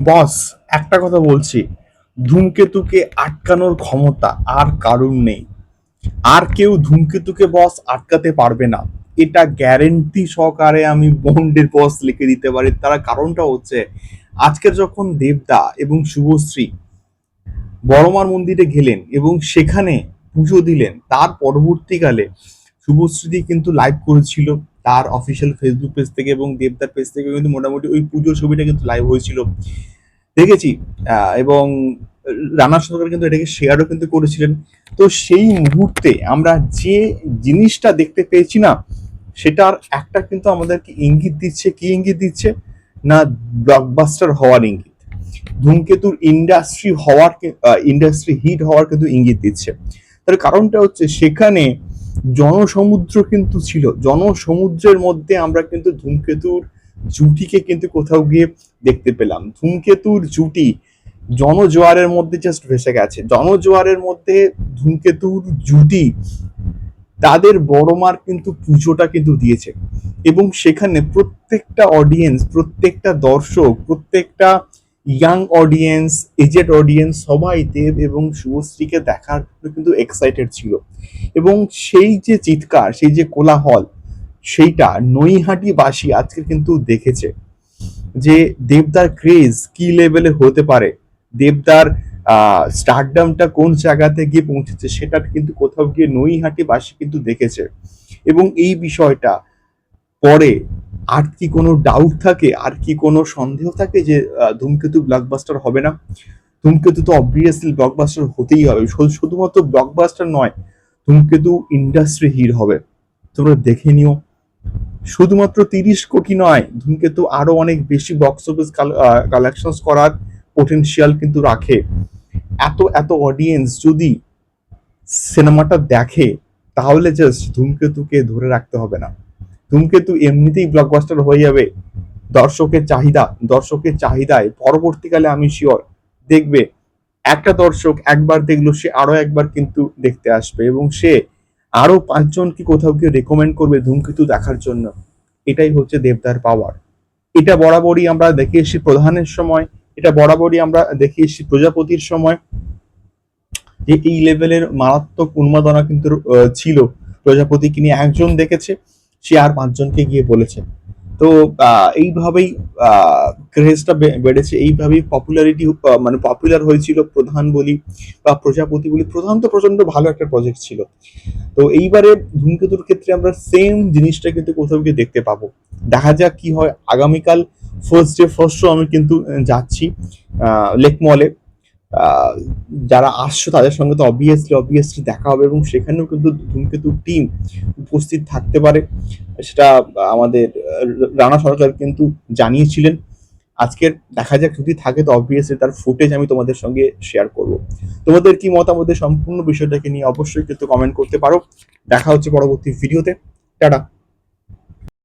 বস, একটা কথা বলছি। ধূমকেতুকে আটকানোর ক্ষমতা আর কারুর নেই। আর কেউ ধূমকেতুকে, বস, আটকাতে পারবে না। এটা গ্যারেন্টি সহকারে আমি বন্ডের বস লিখে দিতে পারি। তার কারণটা হচ্ছে, আজকে যখন দেবদা এবং শুভশ্রী বড়মার মন্দিরে গেলেন এবং সেখানে পুজো দিলেন, তার পরবর্তীকালে শুভশ্রীদি কিন্তু লাইভ করেছিল। তার অফিসিয়াল ফেসবুক পেজ থেকে এবং দেবদার পেজ থেকে কিন্তু মোটামুটি ওই পুজোর ছবিটা কিন্তু লাইভ হয়েছিল। দেখেছি এবং রানা সরকার কিন্তু এটাকে শেয়ারও কিন্তু করেছিলেন। তো সেই মুহূর্তে আমরা যে জিনিসটা দেখতে পেয়েছি না, সেটার একটা কিন্তু আমাদেরকে ইঙ্গিত দিচ্ছে। কি ইঙ্গিত দিচ্ছে? না ব্লকবাস্টার হওয়ার ইঙ্গিত। ধূমকেতুর ইন্ডাস্ট্রি হওয়ার ইন্ডাস্ট্রি হিট হওয়ার কিন্তু ইঙ্গিত দিচ্ছে। তার কারণটা হচ্ছে সেখানে জনসমুদ্র কিন্তু ছিল। জনসমুদ্রের মধ্যে আমরা কিন্তু ধূমকেতুর জুটিকে কিন্তু কোথাও গিয়ে দেখতে পেলাম। ধূমকেতুর জুটি জনজোয়ারের মধ্যে জাস্ট ভেসে গেছে। জনজোয়ারের মধ্যে ধূমকেতুর জুটি তাদের বড় মার কিন্তু পুজোটা কিন্তু দিয়েছে। এবং সেখানে প্রত্যেকটা অডিয়েন্স প্রত্যেকটা দর্শক, প্রত্যেকটা ইয়াং অডিয়েন্স এজেড অডিয়েন্স সবাই দেব এবং শুভশ্রীকে দেখার কিন্তু এক্সাইটেড ছিল। এবং সেই যে চিৎকার, সেই যে কোলাহল, সেইটা নৈহাটিবাসী আজকে কিন্তু দেখেছে যে দেবদার ক্রেজ কি লেভেলে হতে পারে? দেবদার স্টারডামটা কোন জায়গাতে গিয়ে পৌঁছেছে সেটা কিন্তু কোথাও গিয়ে নৈহাটিবাসী কিন্তু দেখেছে। এবং এই বিষয়টা পরে আর কি কোনো ডাউট থাকে, আর কি কোনো সন্দেহ থাকে যে ধূমকেতু ব্লকবাস্টার হবে না? ধূমকেতু তো অবভিয়াসলি ব্লকবাস্টার হতেই হবে। শুধুমাত্র ব্লকবাস্টার নয়, ধূমকেতু ইন্ডাস্ট্রি হিট হবে। তোমরা দেখে নিও। শুধুমাত্র তিরিশ কোটি নয়, ধূমকেতু আরও অনেক বেশি বক্স অফিস কালেকশন করার পোটেনশিয়াল কিন্তু রাখে। এত এত অডিয়েন্স যদি সিনেমাটা দেখে, তাহলে জাস্ট ধূমকেতুকে ধরে রাখতে হবে না। ধূমকেতু এমনিতেই ব্লকবাস্টার হয়ে যাবে। দর্শকের চাহিদা, দর্শকের চাহিদায় পরবর্তীকালে আমি শিওর দেখবে একটা দর্শক একবার দেখল, সে আরও একবার কিন্তু দেখতে আসবে এবং সে আরও পাঁচজনকে কোথাও গিয়ে রেকমেন্ড করবে ধূমকেতু দেখার জন্য। এটাই হচ্ছে দেবদার পাওয়ার এটা বরাবরই আমরা দেখে এসেছি প্রধানের সময়, এটা বরাবরই আমরা দেখে এসেছি প্রজাপতির সময়, যে এই লেভেলের মারাত্মক উন্মাদনা কিন্তু ছিল। প্রজাপতিকে নিয়ে একজন দেখেছে। সে আর পাঁচজনকে গিয়ে বলেছে। তো এইভাবেই ক্রেজটা বেড়েছে। এইভাবেই পপুলারিটি মানে পপুলার হয়েছিল প্রধান বলি বা প্রজাপতি বলি। প্রধান তো প্রচণ্ড ভালো একটা প্রজেক্ট ছিল। তো এইবারে ধূমকেতুর ক্ষেত্রে আমরা সেম জিনিসটা কিন্তু কোথাও গিয়ে দেখতে পাবো। দেখা যাক কি হয়। আগামীকাল ফার্স্ট ডে ফার্স্ট শো আমি কিন্তু যাচ্ছি লেক মলে যারা আসছো তাদের সঙ্গে তো অবভিয়াসলি অবভিয়াসলি দেখা হবে এবং সেখানেও কিন্তু ধূমকেতু টিম উপস্থিত থাকতে পারে। সেটা আমাদের রানা সরকার কিন্তু জানিয়েছিলেন। আজকের দেখা যাক যদি থাকে তো অবভিয়াসলি তার ফুটেজ আমি তোমাদের সঙ্গে শেয়ার করব। তোমাদের কি মতামতের সম্পূর্ণ বিষয়টাকে নিয়ে অবশ্যই কিন্তু কমেন্ট করতে পারো। দেখা হচ্ছে পরবর্তী ভিডিওতে টাটা।